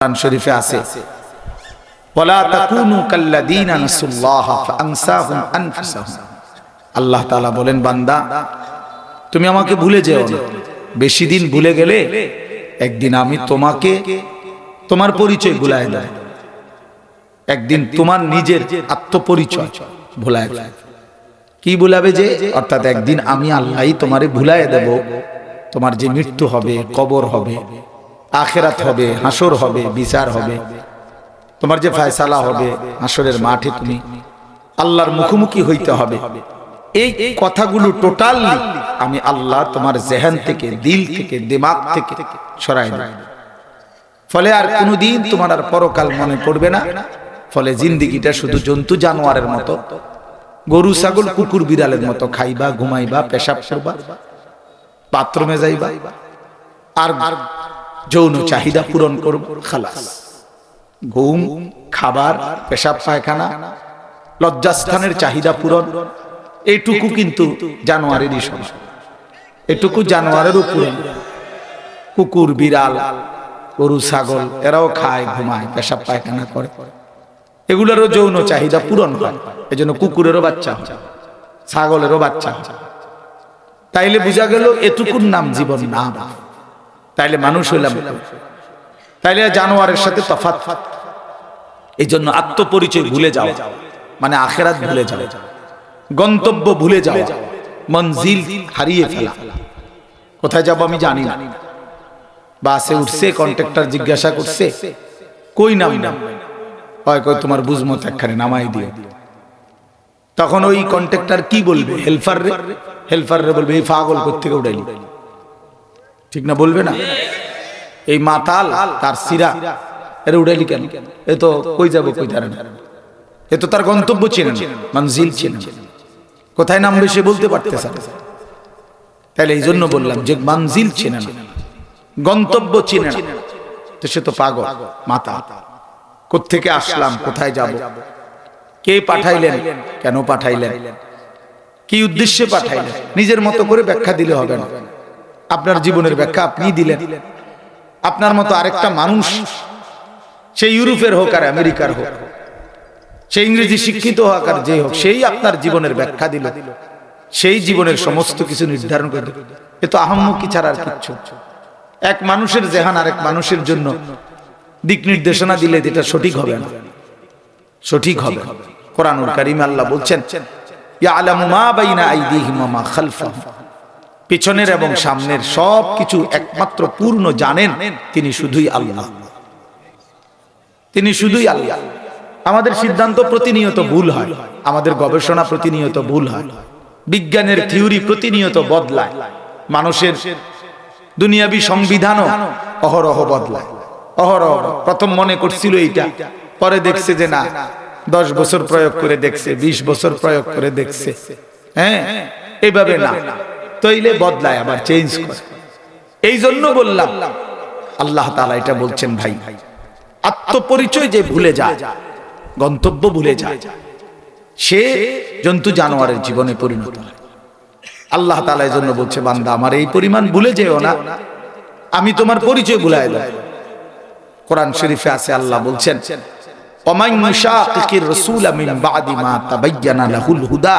কোরআন শরীফে আছে। ওয়ালা তাকুনু কাল্লাযীনা নাসুল্লাহ ফাআনসাহুম আনফুসাহুম। আল্লাহ তাআলা বলেন, বান্দা, তুমি আমাকে ভুলে যেও না। বেশি দিন ভুলে গেলে একদিন আমি তোমাকে তোমার পরিচয় ভুলায় দেব। একদিন তোমার নিজের আত্মপরিচয় ভুলায় দেব। কি ভুলাবে যে? অর্থাৎ একদিন আমি আল্লাহই তোমারে ভুলায় দেব। তোমার যে মৃত্যু হবে, কবর হবে আখেরাত হবে, হাসর হবে, বিচার হবে। তোমার যে ফায়সালা হবে, হাসরের মাঠে তুমি আল্লাহর মুখোমুখি হইতে হবে। এই কথাগুলো টোটাল আমি আল্লাহ তোমার জেহান থেকে, দিল থেকে, দিমাগ থেকে সরাই ফলে আর কোনোদিন তোমার আর পরকাল মনে পড়বে না। ফলে জিন্দিগিটা শুধু জন্তু জানোয়ারের মতো, গরু, ছাগল, কুকুর, বিড়ালের মতো খাইবা, ঘুমাইবা, পেশাব করবা, বাথরুমে যাইবা, আর যৌন চাহিদা পূরণ করব খালাস। ঘুম খাবার পেশাব পায়খানা লজ্জাস্থানের চাহিদা পূরণ এইটুকু কিন্তু জানোয়ারেরই সমস্যা এটুকু জানোয়ারেরও পূরণ কুকুর বিড়াল গরু ছাগল এরাও খায় ঘুমায় পেশাব পায়খানা করে। এগুলোরও যৌন চাহিদা পূরণ হয়। এই জন্য কুকুরেরও বাচ্চা হয়। ছাগলেরও বাচ্চা হয়। তাইলে বোঝা গেল এটুকুর নাম জীবন না তাইলে মানুষ হইলাম তাইলে জানোয়ারের সাথে তফাৎ। এই জন্য আত্মপরিচয় ভুলে যাও। মানে আখেরাত ভুলে যাও। গন্তব্য ভুলে যাও। মঞ্জিল হারিয়ে ফেলা। কোথায় যাব আমি জানি না। বাসে উঠছে কন্ট্রাক্টর জিজ্ঞাসা করছে কই নাম নাম হয় কই তোমার বুঝমত একখানে নামাই দিয়ে তখন ওই কন্ট্রাক্টর কি বলবে? হেল্পার রে? হেল্পার রে বলবে এই পাগল কোথেকে উঠাইলি ঠিক না বলবে না? এই মাতাল, তার সিরা, এর উড়াইলি কেন? এ তো কই যাব, কই তার এ তো তার গন্তব্য চেনে না, মঞ্জিল চেনে কোথায় নামবে সে বলতে পারতেছে। তাহলে এই জন্য বললাম যে মানজিল চেনে না, গন্তব্য চেনে না। তো সে তো পাগল মাতা কোত্থেকে আসলাম, কোথায় যাব? কে পাঠাইলেন? কেন পাঠাইলেন? কি উদ্দেশ্যে পাঠাইলেন? নিজের মতো করে ব্যাখ্যা দিলে হবে না। আপনার জীবনের ব্যাখ্যা আপনি দিলেন। আপনার মতো আরেকটা মানুষ সে ইউরোপের হোক আর আমেরিকার হোক সে ইংরেজি শিক্ষিত হোক আর যে হোক সেই আপনার জীবনের ব্যাখ্যা দিল। সেই জীবনের সমস্ত কিছু নির্ধারণ করে দিল এ তো আহম্মকি ছাড়া আর কিচ্ছু। এক মানুষের জেহান আরেক মানুষের জন্য দিক নির্দেশনা দিলে এটা সঠিক হবে। না সঠিক হবে। কোরআনুল কারিম আল্লাহ বলছেন ইয়ালামু মা বাইনা আইদিহিম ওয়া মা খালফাহুম। পেছনের এবং সামনের সব কিছু একমাত্র পূর্ণ জানেন তিনি শুধুই আল্লাহ। তিনি শুধুই আল্লাহ। আমাদের সিদ্ধান্ত প্রতিনিয়ত ভুল হয়। আমাদের গবেষণা প্রতিনিয়ত ভুল হয়। বিজ্ঞানের থিওরি প্রতিনিয়ত বদলায়। মানুষের দুনিয়াবি সংবিধানও অহরহ বদলায়। অহরহ। প্রথম মনে করছিল এইটা। পরে দেখছে যে না দশ বছর প্রয়োগ করে দেখছে বিশ বছর প্রয়োগ করে দেখছে। হ্যাঁ? এইভাবে না। তৈলে বদলায়, আবার চেঞ্জ করে। এই জন্য বললাম, আল্লাহ তালা এটা বলছেন ভাই ভাই আত্মপরিচয় যে ভুলে যায়, গন্তব্য ভুলে যায়, সে জন্তু জানোয়ারের জীবনে পরিণত হয়। আল্লাহ তালা জন্য বলছে, বান্দা, আমার এই পরিমাণ ভুলে যেও না, আমি তোমার পরিচয় ভুলে দেব। কোরআন শরীফে আছে, আল্লাহ বলছেন অমাইন মুশাকির রসুল আমিন বাদি মা তাবাইয়ানা লাহুল হুদা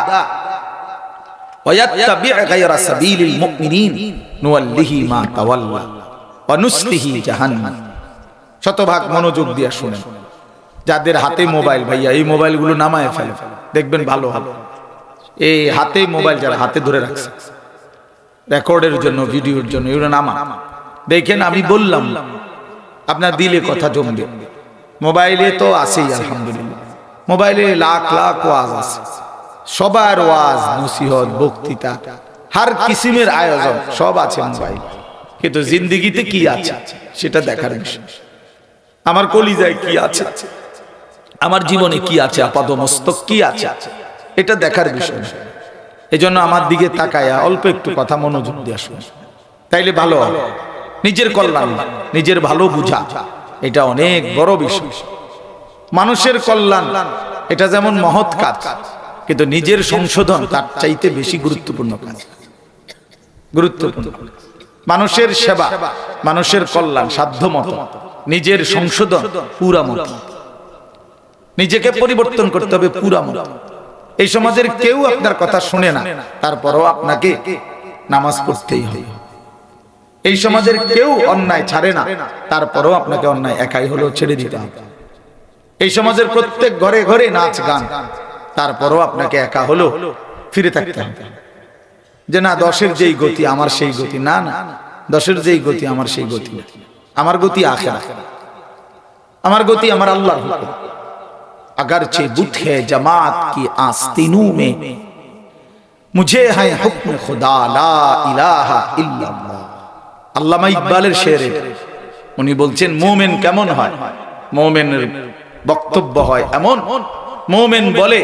ويتبع غير سبيل المؤمنين نوله ما تولى ونسله جهنم শতভাগ মনোযোগ দিয়ে শুনেন যাদের হাতে মোবাইল ভাইয়া এই মোবাইলগুলো নামায় ফেলে দেখবেন ভালো ভালো এই হাতে মোবাইল যারা হাতে ধরে রাখছে রেকর্ডের জন্য ভিডিওর জন্য এগুলো নামা দেখেন আমি বললাম আপনার দিলে কথা জমবে মোবাইলে তো আছেই আলহামদুলিল্লাহ মোবাইলে লাখ লাখ ওয়াজ আছে সবার ওয়াজ, নসিহত, বক্তৃতা, হার কিসিমের আয়োজন, সব আছে মোবাইল। কিন্তু জিন্দিগিতে কি আছে? সেটা দেখার বিষয়। আমার কলিজায় কি আছে? আমার জীবনে কি আছে? আপাদ মস্তক কি আছে? এটা দেখার বিষয়। এই জন্য আমার দিকে তাকায়া অল্প একটু কথা মনোযোগ দিয়ে আসুন তাইলে ভালো নিজের কল্যাণ নিজের ভালো বুঝা, এটা অনেক বড় বিষয়। মানুষের কল্যাণ, এটা যেমন মহৎ কাজ কিন্তু নিজের সংশোধন তার চাইতে বেশি গুরুত্বপূর্ণ কাজ। গুরুত্বপূর্ণ। মানুষের সেবা, মানুষের কল্যাণ সাধ্য মতো নিজের সংশোধন পুরা মত নিজেকে পরিবর্তন করতে হবে পুরা মত এই সমাজের কেউ আপনার কথা শুনে না, তারপরও আপনাকে নামাজ পড়তেই হবে। এই সমাজের কেউ অন্যায় ছাড়ে না, তারপরও আপনাকে অন্যায় একাই হলেও ছেড়ে দিতে হবে। এই সমাজের প্রত্যেক ঘরে ঘরে নাচ গান তারপরও আপনাকে একা হলো, ফিরে থাকতে হবে। যে না, দশের যেই গতি, আমার সেই গতি, না না, দশের যেই গতি, আমার সেই গতি, আমার গতি আখেরা। আমার গতি আমার আল্লাহ আগার চে কি আস্তিনু মে। মুঝে হায় হুকম খুদা, লা ইলাহা ইল্লাল্লাহ। আল্লামা ইকবালের শেরে, উনি বলছেন, মোমেন কেমন হয়? মোমেনের বক্তব্য হয় এমন মোমেন বলে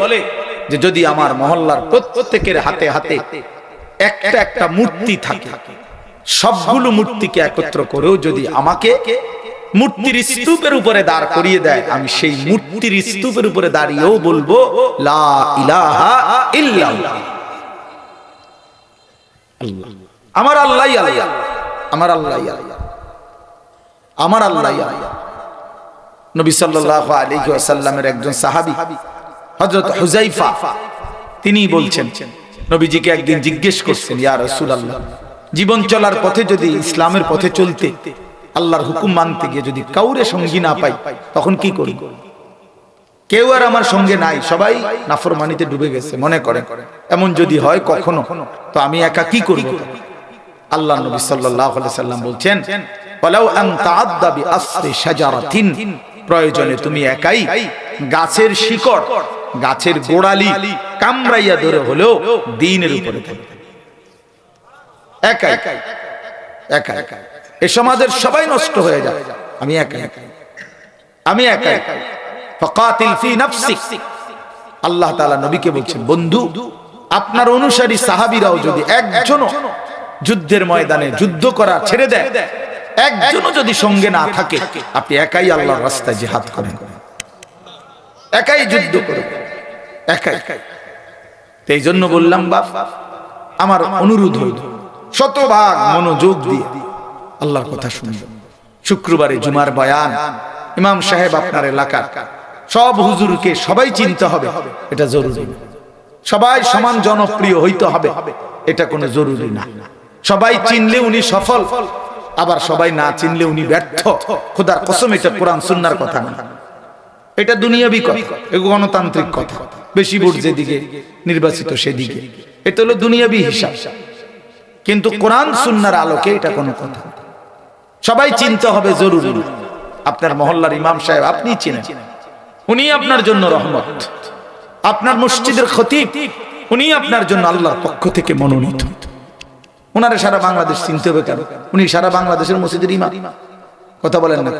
যে যদি আমার মহল্লার প্রত্যেকের হাতে হাতে একটা একটা মূর্তি থাকে সবগুলো মূর্তিকে একত্র করেও যদি আমাকে মূর্তির স্তূপের উপরে দাঁড় করিয়ে দেয় আমি সেই মূর্তির স্তূপের উপরে দাঁড়িয়েও বলব লা ইলাহা ইল্লাল্লাহ। আল্লাহ। আমার আল্লাহ আল্লাহ। আমার আল্লাহ আল্লাহ। আমার আল্লাহ আল্লাহ। নবী সাল্লাল্লাহু আলাইহি ওয়াসাল্লামের একজন সাহাবী হযরত হুজাইফা তিনি বলছেন নবীজিকে একদিন জিজ্ঞেস করছেন ইয়া রাসূলুল্লাহ জীবন চলার পথে যদি ইসলামের পথে চলতে আল্লাহর হুকুম মানতে গিয়ে যদি কাউরে সঙ্গী না পাই তখন কি করি কেউ আর আমার সঙ্গে নাই সবাই নাফরমানিতে ডুবে গেছে মনে করেন। এমন যদি হয় কখনো তো আমি একা কি করব? আল্লাহ নবী সাল্লাল্লাহু আলাইহি সাল্লাম বলছেন ওয়ালাউ আন তাআদ্দা বিআসরি শাজারাতিন প্রয়োজনে তুমি একাই গাছের শিকড় গাছের গোড়ালি কামড়াইয়া ধরে হলেও দিনের উপরে থাকবে একাই একা একা এ সমাজের সবাই নষ্ট হয়ে যায়। আমি আমি একাই। ফাকাতিল ফি নাফসিক। আল্লাহ তাআলা নবীকে বলছেন বন্ধু আপনার অনুসারী সাহাবীরাও যদি একজনও যুদ্ধের ময়দানে যুদ্ধ করা ছেড়ে দেয়। একজনও যদি সঙ্গে না থাকে আপনি একাই আল্লাহর রাস্তায় জিহাদ করেন। একাই যুদ্ধ করেন একাই। এই জন্য বললাম বাপ আমার অনুরোধ হইল শতভাগ মনোযোগ দিয়ে আল্লাহর কথা শুনবেন শুক্রবারে জুমার বয়ান ইমাম সাহেব আপনার এলাকার। সব হুজুরকে সবাই চিনতে হবে এটা জরুরি। সবাই সমান জনপ্রিয় হইতে হবে এটা কোনো জরুরি না। সবাই চিনলে উনি সফল আবার সবাই না চিনলে উনি ব্যর্থ। খোদার কসম এটা কোরআন সুন্নার কথা। না এটা দুনিয়াবি কথা এগুলো গণতান্ত্রিক কথা, বেশি ভোট যেদিকে, নির্বাচিত সেদিকে। এটা হলো দুনিয়াবি হিসাব। কিন্তু কোরআন সুন্নার আলোকে এটা কোনো কথা। সবাই চিনতে হবে জরুরি। আপনার মহল্লার ইমাম সাহেব, আপনি চিনেন। উনি আপনার জন্য রহমত। আপনার মসজিদের খতিব, উনি আপনার জন্য আল্লাহর পক্ষ থেকে মনোনীত। ওনারে সারা বাংলাদেশ চিনতে হবে কেন? উনি সারা বাংলাদেশের মসজিদের ইমাম। কথা বলেন না।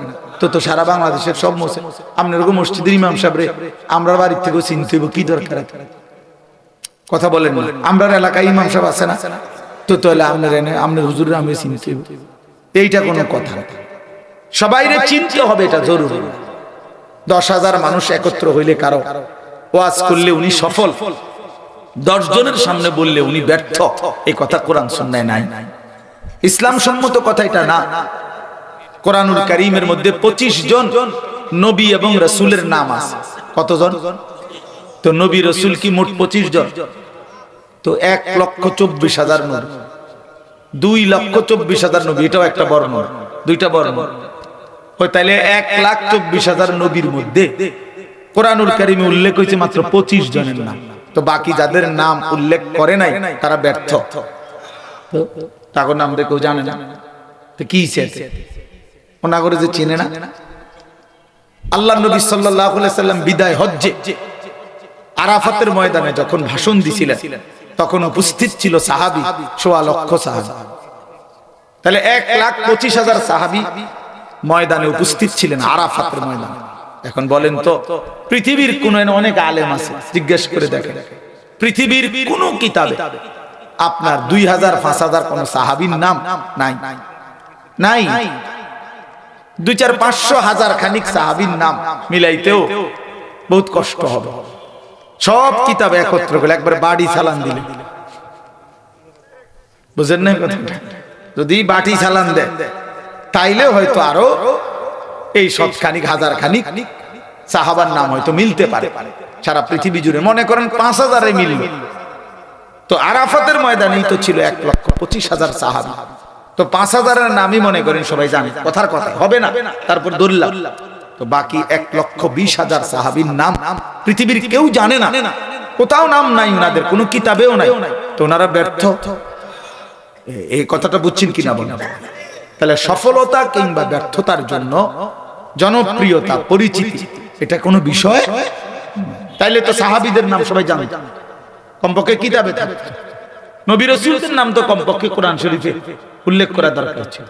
তো তো সারা বাংলাদেশের সব মসজিদ আপনার মসজিদের ইমাম সাহেব রে আমরা বাড়ির থেকেও চিনতে হবে কি দরকার কথা বলেন না। আমরা এলাকায় ইমাম সাহেব আছে না? তো তাহলে আপনার এনে, আপনার হুজুরের আমি চিনতে হবে এইটা কোনো কথা না। সবাইরে চিনতে হবে এটা জরুরি। দশ হাজার মানুষ একত্র হইলে কারও ওয়াজ করলে উনি সফল। দশ জনের সামনে বললে উনি ব্যর্থ। এই কথা কোরআন সন্ন্যায় নাই। ইসলাম সম্মত কথা এটা না। কোরআনুল করিমের মধ্যে পঁচিশ জন নবী এবং রসুলের নাম আছে। কতজন? তো নবী রসুল কি মোট পঁচিশ জন? তো এক লক্ষ চব্বিশ হাজার নবী। দুই লক্ষ চব্বিশ হাজার নবী, এটাও একটা বর্ণ। দুইটা বর্ণ। ওই তাইলে এক লাখ চব্বিশ হাজার নবীর মধ্যে কোরআনুল কারিমে উল্লেখ হয়েছে মাত্র পঁচিশ জনের নাম। তো বাকি যাদের নাম উল্লেখ করে নাই, তারা ব্যর্থ। তো তাগর নাম কেউ জানে না। তো কি হইছে? ওনা করে যে চিনে না? আল্লাহ নবী সাল্লাম বিদায় হজ্জে আরাফাতের ময়দানে যখন ভাষণ দিছিলেন, তখন উপস্থিত ছিল সাহাবী, সোয়া লক্ষ সাহাবী। তাহলে এক লাখ পঁচিশ হাজার সাহাবি ময়দানে উপস্থিত ছিলেন আরাফাতের ময়দানে। এখন বলেন তো, পৃথিবীর কোন অনেক আলেম আছে, জিজ্ঞেস করে দেখেন। পৃথিবীর কোন কিতাবে আপনার দুই হাজার, পাঁচ হাজার কোন সাহাবীর নাম নাই। নাই। দুই চার পাঁচশো হাজার খানিক সাহাবীর নাম মিলাইতেও বহুত কষ্ট হবে। সব কিতাব একত্র করে একবার বাড়ি চালান দিলে। বুঝেন না? যদি বাটি চালান দেয় তাইলে হয়তো আরও এই সব খানিক হাজার খানিক সাহাবার নাম হয়তো মিলতে পারে। সারা পৃথিবী জুড়ে মনে করেন পাঁচ হাজারে মিলল। তো আরাফাতের ময়দানেই তো ছিল এক লক্ষ পঁচিশ হাজার সাহাবি। তো পাঁচ হাজারের নামই মনে করেন সবাই জানে, কথার কথা, হবে না? তারপর ধরলাম তো বাকি এক লক্ষ বিশ হাজার সাহাবির নাম পৃথিবীর কেউ জানে না। কোথাও নাম নাই ওনাদের কোনো কিতাবেও নাই। তো ওনারা ব্যর্থ। এই কথাটা বুঝছেন কিনা বলেন? তাহলে সফলতা কিংবা ব্যর্থতার জন্য জনপ্রিয়তা, পরিচিতি, এটা কোনো বিষয়? তাইলে তো সাহাবিদের নাম সবাই জানে। কমপক্ষে কিতাবে থাকে। নবী রসুলদের নাম তো কমপক্ষে কোরআন শরীফে উল্লেখ করা দরকার ছিল।